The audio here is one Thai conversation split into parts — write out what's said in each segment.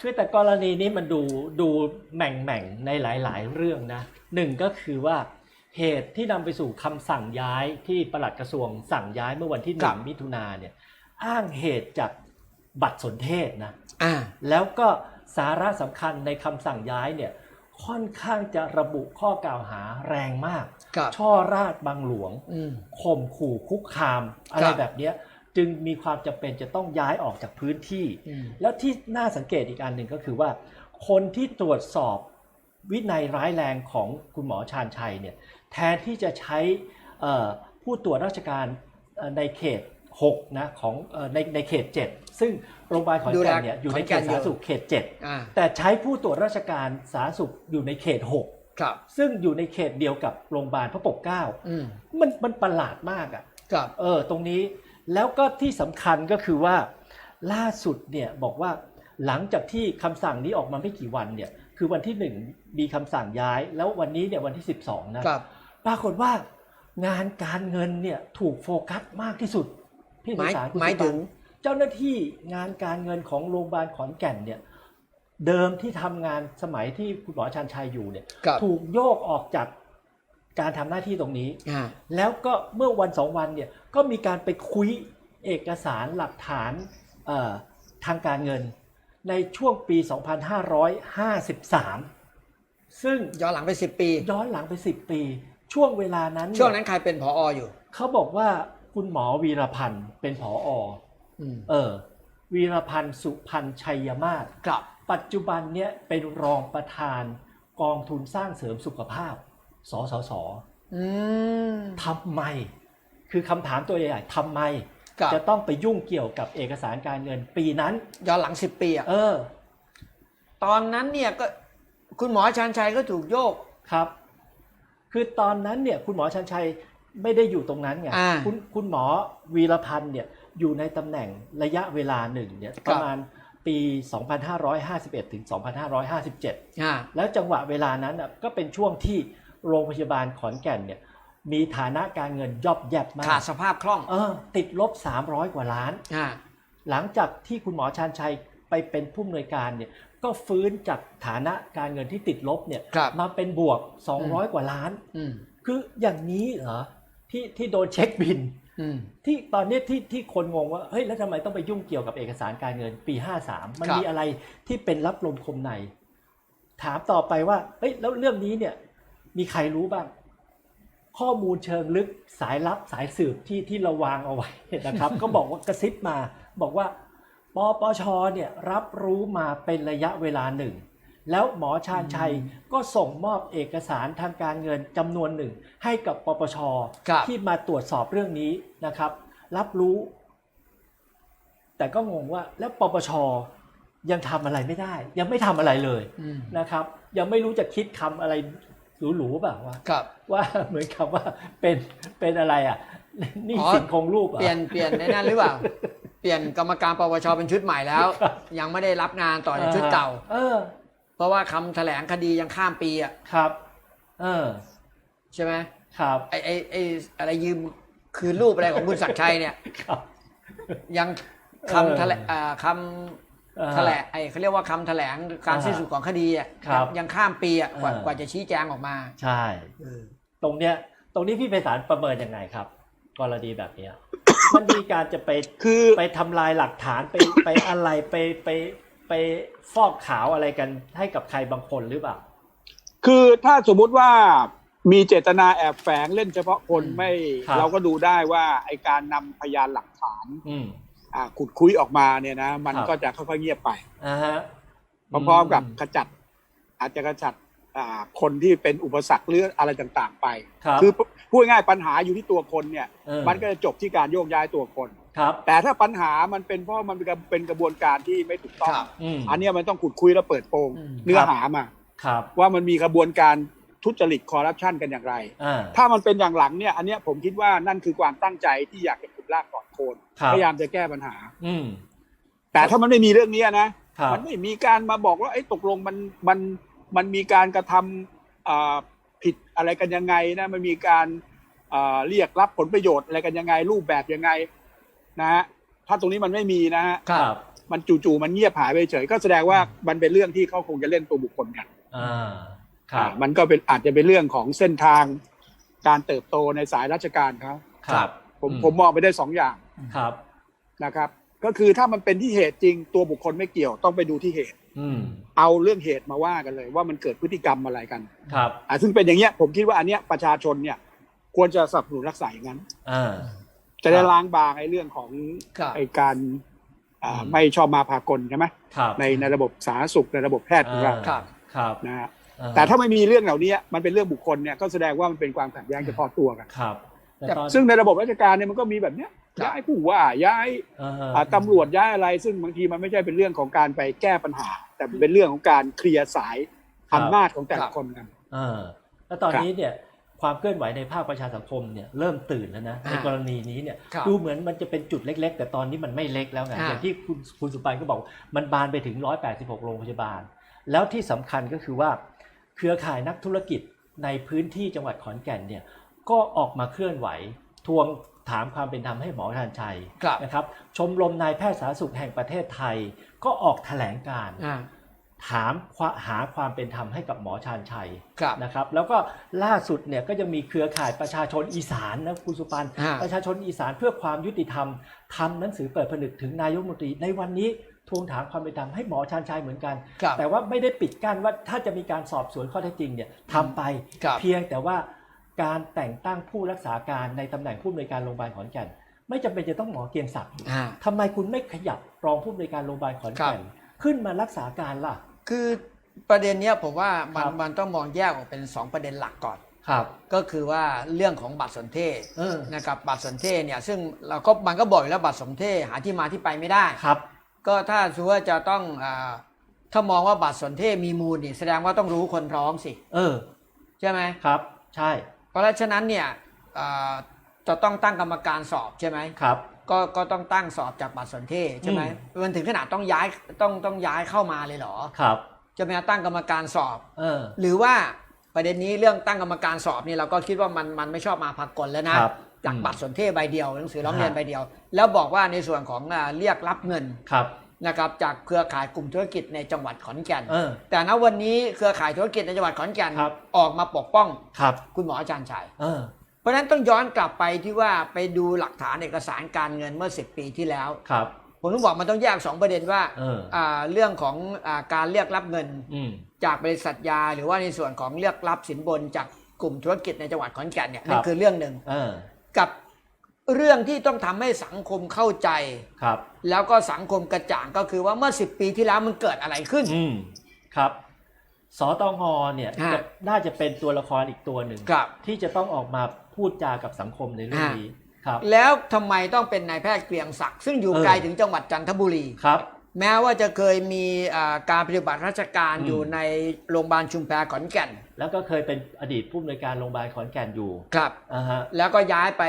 คือแต่กรณีนี้มันดูดูแหม่งแม่งๆในหลาย ๆ เรื่องนะหนึ่งก็คือว่าเหตุที่นำไปสู่คำสั่งย้ายที่ปลัดกระทรวงสั่งย้ายเมื่อวันที่หครันึ่บงมิถุนาเนี่ยอ้างเหตุจากบัตรสนเทศนะอ่าแล้วก็สาระสำคัญในคำสั่งย้ายเนี่ยค่อนข้างจะระบุข้อกล่าวหาแรงมากครับช่อราดบังหลวงอืมข่มขู่คุกคาม อะไรครับแบบเนี้ย จึงมีความจำเป็นจะต้องย้ายออกจากพื้นที่ อืม แล้วที่น่าสังเกตอีกอันหนึ่งก็คือว่า คนที่ตรวจสอบวินัยร้ายแรงของคุณหมอชาญชัยเนี่ยแทนที่จะใช้เอ่อผู้ตรวจราชการเอ่อในเขต6นะของเอ่อในในเขต 7 ซึ่งโรงพยาบาลขอนแก่นเนี่ยอยู่ในเขตสาธารณสุขเขตอ่า7แต่ใช้ผู้ตรวจราชการสาธารณสุขอยู่ในเขต ครับ 6 ซึ่งอยู่ในเขตเดียวกับโรงพยาบาลพระปกเกล้าอืมมันมันประหลาดมากอะ ครับ เออตรงนี้ แล้วก็ที่สำคัญก็คือว่าล่าสุดเนี่ยบอกว่าหลังจากที่คำสั่งนี้ออกมาไม่กี่วันเนี่ยคือวันที่หนึ่งมีคำสั่งย้าย แล้ววันนี้เนี่ยวันที่ 12 นะครับปรากฏว่างานการเงินเนี่ยถูกโฟกัสมากที่สุดพี่หมายสารคุณหมายสุถึปังนเจ้าหน้าที่งานการเงินของโรงพยาบาลขอนแก่นเนี่ยเดิมที่ทำงานสมัยที่คุณหมอชันชัยอยู่เนี่ยครับถูกโยกออกจาก การทำหน้าที่ตรงนี้อ่าแล้วก็เมื่อวันสองวันเนี่ยก็มีการไปคุยเอกสารหลักฐานเอ่อทางการเงิน ในช่วงปี 2553 ซึ่งย้อนหลังไปสิบปี ย้อนหลังไป 10 ปี ช่วงเวลานั้นเยช่วงนั้นใครเป็นผออยู่ เขาบอกว่าคุณหมอวีรพันธ์เป็นผอออืมเออ วีรพันธ์สุพันธ์ชัยมาศครับปัจจุบันเนี่ยเป็นรองประธานกองทุนสร้างเสริมสุขภาพ สสสอืมทำไม คือคำถามตัวใหญ่ๆทำไมครับจะต้องไปยุ่งเกี่ยวกับเอกสารการเงินปีนั้น ย้อนหลังสิบปีอะเออ ตอนนั้นเนี่ยก็คุณหมอชันชัยก็ถูกโยกครับ คือตอนนั้นเนี่ย คุณหมอชันชัยไม่ได้อยู่ตรงนั้นไงอ่าคุณคุณหมอวีรพันธ์เนี่ยอยู่ในตำแหน่งระยะเวลาหนึ่งเนี่ยครับประมาณปี 2551 ถึง 2557อ่าแล้วจังหวะเวลานั้นน่ะก็เป็นช่วงที่ โรงพยาบาลขอนแก่นเนี่ยมีฐานะการเงินย่อบแยบมาขาดกสภาพคล่องเออติดลบ 300 กว่าล้าน อ่าหลังจากที่คุณหมอชาญชัยไปเป็นผู้อำนวยการเนี่ยก็ฟื้นจากฐานะการเงินที่ติดลบเนี่ยครับมาเป็นบวก 200 กว่าล้าน อืมคืออย่างนี้เหรอที่ที่โดนเช็คบิน อืม ที่ตอนเนี้ยที่ที่คนงงว่าเฮ้ยแล้วทำไมต้องไปยุ่งเกี่ยวกับเอกสารการเงินปี 53 มันครับ มีอะไรที่เป็นรับลมคมใน ถามต่อไปว่าเฮ้ยแล้วเรื่องนี้เนี่ย มีใครรู้บ้าง ข้อมูลเชิงลึกสายลับสายสืบที่ที่เราวางเอาไว้นะครับ ก็บอกว่ากระซิบมา บอกว่าปปชเนี่ยรับรู้มาเป็นระยะเวลาหนึ่ง แล้วหมอชาญชัยก็ส่งมอบเอกสารทางการเงินจำนวนหนึ่ง ให้กับปปชครับที่มาตรวจสอบเรื่องนี้นะครับ รับรู้ แต่ก็งงว่าแล้วปปชยังทำอะไรไม่ได้ ยังไม่ทำอะไรเลยอืมนะครับ ยังไม่รู้จะคิดคำอะไร หรูๆแบบว่าครับ ว่าเหมือนกับว่าเป็นเป็นอะไรอะนี่อ๋อ สินคงรูปหรอเปลี่ยนเปลี่ยนในนั้นหรือเปล่า เปลี่ยนกรรมการปปชเป็นชุดใหม่แล้วยังไม่ได้รับงานต่อจากชุดเก่า เออ เพราะว่าคำแถลงคดียังข้ามปีอะครับ เออ ใช่ไหมครับ ไอไอไออะไรยืมคืนรูปอะไรของคุณศักดิ์ชัยเนี่ย ครับ ยังเออ คำแถลงอ่าคเออำ แถลงไอเขาเรียกว่าคำแถลงการอ่าสิ้นสุดของคดีอะครับยังข้ามปีอะกว่าเออกว่าจะชี้แจงออกมา ใช่ตรงเนี้ย ตรงนี้พี่ไพศาลประเมินยังไงครับ กรณีแบบเนี้ยมันมีการจะไปคือไปทำลายหลักฐานไปไปอะไรไปไปไปฟอกขาวอะไรกันให้กับใครบางคนหรือเปล่า คือถ้าสมมุติว่ามีเจตนาแอบแฝงเล่นเฉพาะคนอืมไม่ครับเราก็ดูได้ว่าไอการนำพยานหลักฐานอืมอ่า ขุดคุยออกมาเนี่ยนะ มันครับก็จะค่อยๆเงียบไปอ่าฮะพร้อมๆกับขจัด อาจจะขจัดอ่าคนที่เป็นอุปสรรคหรืออะไรต่างๆ ไปครับคือพูดง่ายๆปัญหาอยู่ที่ตัวคนเนี่ยเออมันก็จะจบที่การโยกย้ายตัวคนครับแต่ถ้าปัญหามันเป็นเพราะมันเป็นกระเป็นกระบวนการที่ไม่ถูกต้องครับอืมอันเนี้ยมันต้องขุดคุยแล้วเปิดโปงอืมเนื้อหามาครับว่ามันมีกระบวนการ ทุจริตคอร์รัปชันกันอย่างไร อ่า ถ้ามันเป็นอย่างหลังเนี่ยอันเนี้ยผมคิดว่านั่นคือความตั้งใจที่อยากจะขุดรากถอนโคนครับ พยายามจะแก้ปัญหา อืม แต่ถ้ามันไม่มีเรื่องเนี้ยนะ ครับ มันไม่มีการมาบอกว่าไอ้ยตกลงมันมันมันมีการกระทำอ่าผิดอะไรกันยังไงนะมันมีการอ่าเรียกรับผลประโยชน์อะไรกันยังไง รูปแบบยังไงนะฮะถ้าตรงนี้มันไม่มีนะฮะครับ มันจู่ๆมันเงียบหายไปเฉยก็แสดงว่ามันเป็นเรื่องที่เขาคงจะเล่นตัวบุคคลกัน อ่าครับอ่า มันก็เป็นอาจจะเป็นเรื่องของเส้นทางการเติบโตในสายราชการเขาครับผมอืมผมมองไปได้สองอย่างครับนะครับ ก็คือถ้ามันเป็นที่เหตุจริงตัวบุคคลไม่เกี่ยวต้องไปดูที่เหตุอืมเอาเรื่องเหตุมาว่ากันเลย ว่ามันเกิดพฤติกรรมอะไรกัน ครับอ่าซึ่งเป็นอย่างเงี้ยผมคิดว่าอันเนี้ยประชาชนเนี่ย ควรจะสนับสนุนรักษาอย่างนั้นอ่าจะได้ครับล้างบางไอ้เรื่องของครับไอ้การอ่าอืมไม่ชอบมาพากลใช่ไหมครับในในระบบสาธารณสุขในระบบแพทย์ของเราอ่าครับครับนะฮะอ่ แต่ถ้าไม่มีเรื่องเหล่านี้มันเป็นเรื่องบุคคลเนี่ยก็แสดงว่ามันเป็นความขัดแย้งเฉพาะตัวกันครับแต่ตอนซึ่งในระบบราชการเนี่ยมันก็มีแบบเนี้ยครับย้ายผู้ว่าย้ายอ่าฮะอ่าตำรวจย้ายอะไร ซึ่งบางทีมันไม่ใช่เป็นเรื่องของการไปแก้ปัญหา แต่เป็นเรื่องของการเคลียร์สายอำนาจของแต่ละคนกันอ่าแล้วตอนนี้เนี่ยความเคลื่อนไหวในภาคประชาสังคมเนี่ยเริ่มตื่นแล้วนะอ่าในกรณีนี้เนี่ยครับดูเหมือนมันจะเป็นจุดเล็ก ๆ แต่ตอนนี้มันไม่เล็กแล้วไงอ่าอย่างที่คุณคุณสุปันก็บอกมันบานไปถึง 186 โรงพยาบาล แล้วที่สำคัญก็คือว่า เครือข่ายนักธุรกิจในพื้นที่จังหวัดขอนแก่นเนี่ยก็ออกมาเคลื่อนไหวทวงถามความเป็นธรรมให้หมอทานชัยครับนะครับ ชมรมนายแพทย์สาธารณสุขแห่งประเทศไทยก็ออกแถลงการณ์อ่าถามหาความเป็นธรรมให้กับหมอชาญชัยครับนะครับ แล้วก็ล่าสุดเนี่ยก็ยังมีเครือข่ายประชาชนอีสานนะคุณสุปันอ่าประชาชนอีสานเพื่อความยุติธรรมทำหนังสือเปิดผนึกถึงนายกรัฐมนตรีในวันนี้ ทวงถามความเป็นธรรมให้หมอชาญชัยเหมือนกัน ครับแต่ว่าไม่ได้ปิดกั้นว่าถ้าจะมีการสอบสวนข้อเท็จจริงเนี่ยทำไปครับ เพียงแต่ว่าการแต่งตั้งผู้รักษาการในตำแหน่งผู้อำนวยการโรงพยาบาลขอนแก่น ไม่จำเป็นจะต้องหมอเกรียงศักดิ์อ่า ทำไมคุณไม่ขยับรองผู้อำนวยการโรงพยาบาลขอนแก่นขึ้นมารักษาการล่ะ คือประเด็นเนี้ยผมว่ามันครับ มันต้องมองแยกออกเป็น 2 ประเด็นหลักก่อน ครับ ก็คือว่าเรื่องของบัตรสนเทศเออนะครับบัตรสนเทศเนี่ยซึ่งเราก็มันก็บอกอยู่แล้วบัตรสนเทศหาที่มาที่ไปไม่ได้ ครับ ก็ถ้าสมมติว่าจะต้องอาถ้ามองว่าบัตรสนเทศมีมูลนี่แสดงว่าต้องรู้คนร้องสิ เออ ใช่ไหมครับ ใช่ เพราะฉะนั้นเนี่ยอ่าจะต้องตั้งกรรมการสอบใช่ไหมครับ ก็ก็ต้องตั้งสอบจากบัตรสนเทศใช่ไหมอืมันถึงขนาดต้องย้ายต้องต้องย้ายเข้ามาเลยเหรอครับจะมาตั้งกรรมการสอบเออหรือว่าประเด็นนี้เรื่องตั้งกรรมการสอบนี่เราก็คิดว่ามันมันไม่ชอบมาพากลแล้วนะครับ จากอืมบัตรสนเทศใบเดียวหนังสือร้องเรียนฮะใบเดียว แล้วบอกว่าในส่วนของอ่าเรียกรับเงินครับนะครับจากเครือข่ายกลุ่มธุรกิจในจังหวัดขอนแก่นเออแต่ณวันนี้เครือข่ายธุรกิจในจังหวัดขอนแก่นครับออกมาปกป้องครับคุณหมออาจารย์ชัยเออเพราะฉะนั้นต้องย้อนกลับไปที่ว่าไปดูหลักฐานเอกสารการเงินเมื่อ 10 ปีที่แล้วครับผมต้องบอกมันต้องแยกสองประเด็นว่าเอออ่าเรื่องของอาการเรียกรับเงินอืมจากบริษัทยา หรือว่าในส่วนของเรียกรับสินบนจากกลุ่มธุรกิจในจังหวัดขอนแก่นเนี่ยครับนั่นคือเรื่องหนึ่งเออ กับเรื่องที่ต้องทำให้สังคมเข้าใจ ครับ แล้วก็สังคมกระจ่างก็คือว่าเมื่อ 10 ปีที่แล้วมันเกิดอะไรขึ้น อืมครับสตงเนี่ยฮะ จะน่าจะเป็นตัวละครอีกตัวหนึ่งครับ ที่จะต้องออกมาพูดจากับสังคมในเรื่องฮะนี้ครับ แล้วทำไมต้องเป็นนายแพทย์เกรียงศักดิ์ซึ่งอยู่เออ ไกลถึงจังหวัดจันทบุรี ครับ แม้ว่าจะเคยมีอ่าการปฏิบัติราชการอืม อยู่ในโรงพยาบาลชุมแพขอนแก่นแล้วก็เคยเป็นอดีตผู้อำนวยการโรงพยาบาลขอนแก่นอยู่ครับ อ่าฮะแล้วก็ย้ายไป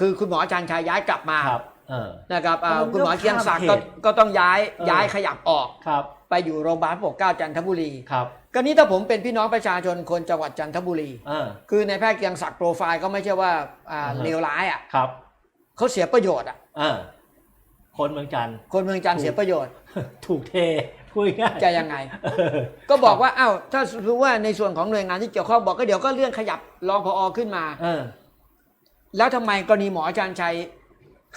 คือคุณหมออาจารย์ชายย้ายกลับมาครับเออ นะครับอ่าแล้วมันคุณหมอเกรียงศักดิ์ข้าก็มเขตก็ต้องย้ายเออ ย้ายขยับออก ครับไปอยู่โรงพยาบาลพระปกเกล้าจันทบุรีครับก็นี้ถ้าผมเป็นพี่น้องประชาชนคนจังหวัดจันทบุรี เออ คือในายแพทย์เกรียงศักดิ์โปรไฟล์ก็ไม่ใช่ว่าอ่าอ่าฮะ เลวร้ายอะครับเขาเสียประโยชน์อะเออคนเมืองจันทร์ คนเมืองจันทร์ถูก เสียประโยชน์ ถูกเทพูดง่ายจะยังไงเออก็บอกว่าอ้าวถ้ารู้ว่าในส่วนของหน่วยงานที่เกี่ยวข้องบอกก็เดี๋ยวก็เลื่อนขยับรองพอขึ้นมา เออ แล้วทำไมกรณีหมออาจารย์ชัย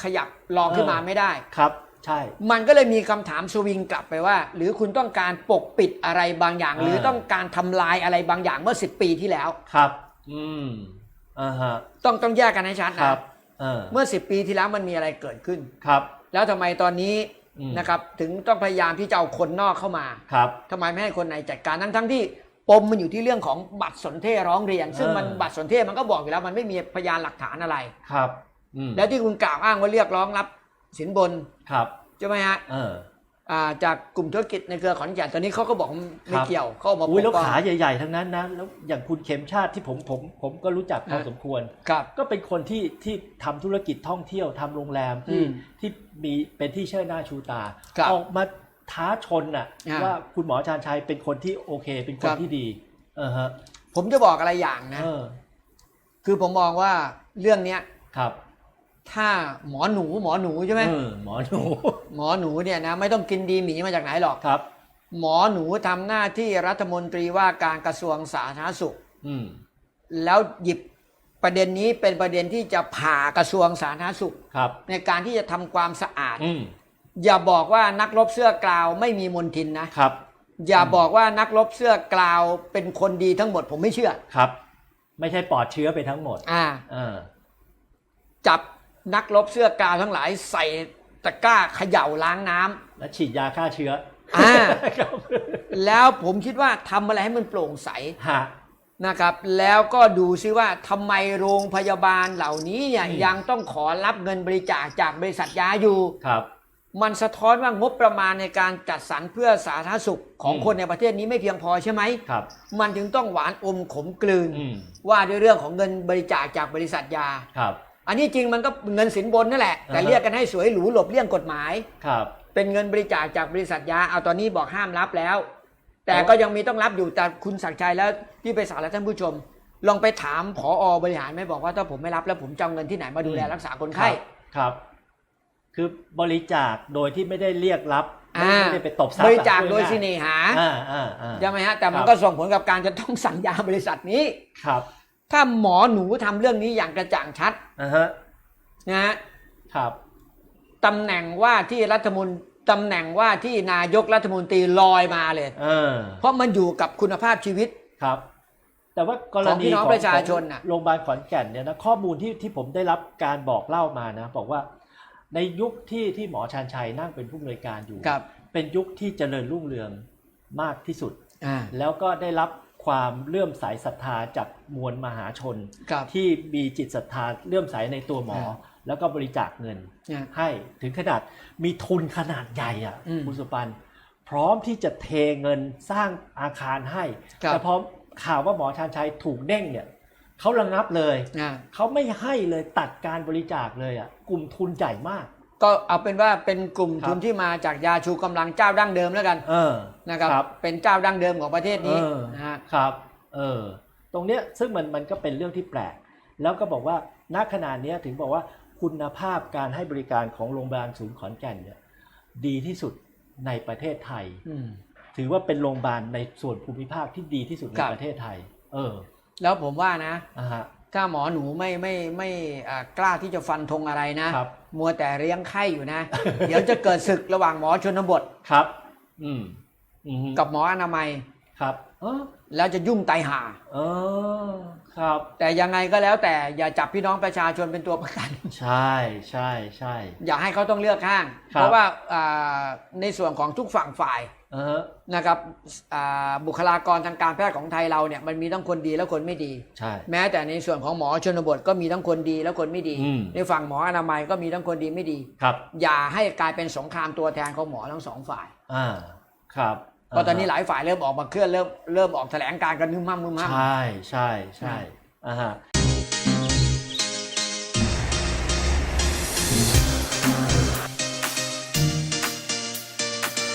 ขยับรองขึ้นมาเออไม่ได้ครับ ใช่ มันก็เลยมีคำถามสวิงกลับไปว่า หรือคุณต้องการปกปิดอะไรบางอย่างเออหรือต้องการทำลายอะไรบางอย่างเมื่อ10ปีที่แล้วครับ อืมอ่าฮะต้องต้องแยกกันให้ชัดครันะบเออเมื่อ10ปีที่แล้วมันมีอะไรเกิดขึ้นครับ แล้วทำไมตอนนี้อืม นะครับ ถึงต้องพยายามที่จะเอาคนนอกเข้ามาครับทำไมไม่ให้คนในจัดการทั้งทั้งที่ปมมันอยู่ที่เรื่องของบัตรสนเทศร้องเรียน ซึ่งมันเออบัตรสนเทศมันก็บอกอยู่แล้วมันไม่มีพยานหลักฐานอะไรครับอืมแล้วที่คุณกล่าวอ้างว่าเรียกร้องรับสินบนครับใช่ไหมฮะเอออ่า จากกลุ่มธุรกิจในเครือขอนแก่นตอนนี้เขาก็บอกว่าไม่ครับเกี่ยวเขาออกมาปอุ้ยกแล้วป้องขาใหญ่ๆทั้งนั้นนะแล้วอย่างคุณเข็มชาติที่ผมผมผมก็รู้จักพอฮะสมควรครับก็เป็นคนที่ที่ทำธุรกิจท่องเที่ยวทำโรงแรมที่อืมที่มีเป็นที่เชิดหน้าชูตาครับออกมาท้าชนน่ะอ่าว่าคุณหมออาจารย์ชัยเป็นคนที่โอเค เป็นคคนรับที่ดีเออฮะผมจะบอกอะไรอย่างนะเออคือผมมองว่าเรื่องเนี้ยครับ ถ้าหมอหนูหมอหนูใช่ไหมเออหมอหนู หมอหนูเนี่ยนะไม่ต้องกินดีหมีมาจากไหนหรอก ครับ หมอหนูทำหน้าที่รัฐมนตรีว่าการกระทรวงสาธารณสุข อืมแล้วหยิบประเด็นนี้เป็นประเด็นที่จะผ่ากระทรวงสาธารณสุข ครับ ในการที่จะทำความสะอาด อืมอย่าบอกว่านักรบเสื้อกลาวไม่มีมนทินนะ ครับ อย่าบอกว่านักรบเสื้อกลาวเป็นคนดีทั้งหมดผมไม่เชื่อ ครับ ไม่ใช่ปลอดเชื้อไปทั้งหมดอ่า เออจับนักรบเสื้อกลาวทั้งหลายใส่ ตะกร้าเขย่าล้างน้ำแล้วฉีดยาฆ่าเชื้ออ่า ครับแล้วผมคิดว่าทำอะไรให้มันโปร่งใสฮะ นะครับ แล้วก็ดูซิว่าทำไมโรงพยาบาลเหล่านี้เนี่ยอืม ยังต้องขอรับเงินบริจาคจากบริษัทยาอยู่ ครับ มันสะท้อนว่างบประมาณในการจัดสรรเพื่อสาธารณสุขของอืม คนในประเทศนี้ไม่เพียงพอใช่ไหม ครับมันถึงต้องหวานอมขมกลืน อืมว่าด้วยเรื่องของเงินบริจาคจากบริษัทยา ครับ อันนี้จริงมันก็เงินสินบนนั่นแหละ แต่อ่าฮะเรียกกันให้สวยหรูหลบเลี่ยงกฎหมาย ครับ เป็นเงินบริจาคจากบริษัทยา เอาตอนนี้บอกห้ามรับแล้ว แต่เอาก็ยังมีต้องรับอยู่ แต่คุณศักดิ์ชัยแล้วที่ไปสารและท่านผู้ชม ลองไปถามผออบริหารไหมบอกว่าถ้าผมไม่รับแล้วผมจะเอาเงินที่ไหนมาดูแลรักษาคนไข้ ครับ คือบริจาคโดยที่ไม่ได้เรียกรับอ่า ไม่ได้ไปตบทรัพย์บริจาคโดยอะสิเนหาอ่าอ่าอ่าใช่ไหมฮะ แต่มันครับก็ส่งผลกับการจะต้องสั่งยาบริษัทนี้ ครับ ถ้าหมอหนูทำเรื่องนี้อย่างกระจ่างชัดอ่าฮะนะฮะครับ ตำแหน่งว่าที่รัฐมนตรีตำแหน่งว่าที่นายกรัฐมนตรีลอยมาเลย เออ เพราะมันอยู่กับคุณภาพชีวิต ครับ แต่ว่ากรของณีพี่น้องประชาชนน่ะของโรงพยาบาลขอนแก่นเนี่ยนะข้อมูลที่ที่ผมได้รับการบอกเล่ามานะ บอกว่าในยุคที่ที่หมอชาญชัยนั่งเป็นผู้อำนวยการอยู่ ครับเป็นยุคที่เจริญรุ่งเรืองมากที่สุด อ่าแล้วก็ได้รับ ความเลื่อมใสศรัทธาจากมวลมหาชน ครับ ที่มีจิตศรัทธาเลื่อมใสในตัวหมอ อ่าแล้วก็บริจาคเงินเนี่ยให้ถึงขนาดมีทุนขนาดใหญ่อะอืมคุณสุปันพร้อมที่จะเทเงินสร้างอาคารให้ ครับ แต่พอข่าวว่าหมอชาญชัยถูกเด้งเนี่ยเขาระงับเลย อ่า เขาไม่ให้เลยตัดการบริจาคเลยอะกลุ่มทุนใหญ่มาก ก็เอาเป็นว่าเป็นกลุ่มครับทุนที่มาจากยาชูกำลังเจ้าดั้งเดิมแล้วกันเออนะครับครับ เป็นเจ้าดั้งเดิมของประเทศนี้เออนะฮะครับ เออ ตรงเนี้ยซึ่งมันมันก็เป็นเรื่องที่แปลก แล้วก็บอกว่าณขณะเนี้ยถึงบอกว่าคุณภาพการให้บริการของโรงพยาบาลศูนย์ขอนแก่นเนี่ยดีที่สุดในประเทศไทยอืมถือว่าเป็นโรงพยาบาลในส่วนภูมิภาคที่ดีที่สุดในครับประเทศไทย เออ แล้วผมว่านะอ่าฮะถ้าหมอหนูไม่ไม่ไม่อ่ากล้าที่จะฟันธงอะไรนะครับมัวแต่เลี้ยงไข้อยู่นะ เดี๋ยวจะเกิดศึกระหว่างหมอชนบทครับ อืมอืมกับหมออนามัยครับเออแล้วจะยุ่งไตายห่าเออครับ แต่ยังไงก็แล้วแต่อย่าจับพี่น้องประชาชนเป็นตัวประกัน ใช่ใช่ใช่อย่าให้เขาต้องเลือกข้างครับเพราะว่าอ่าในส่วนของทุกฝั่งฝ่ายเออฮะ นะครับอ่าบุคลากรทางการแพทย์ของไทยเราเนี่ยมันมีทั้งคนดีและคนไม่ดี ใช่ แม้แต่ในส่วนของหมอชนบทก็มีทั้งคนดีและคนไม่ดีอืมในฝั่งหมออนามัยก็มีทั้งคนดีไม่ดี ครับ อย่าให้กลายเป็นสงครามตัวแทนของหมอทั้งสองฝ่าย อ่า ครับเพราะตอนนี้หลายฝ่ายเริ่มออกมาเคลื่อนเริ่มเริ่มออกแถลงการกันมึมมั่มมึมมั่มใช่ใช่ใช่อ่าฮะ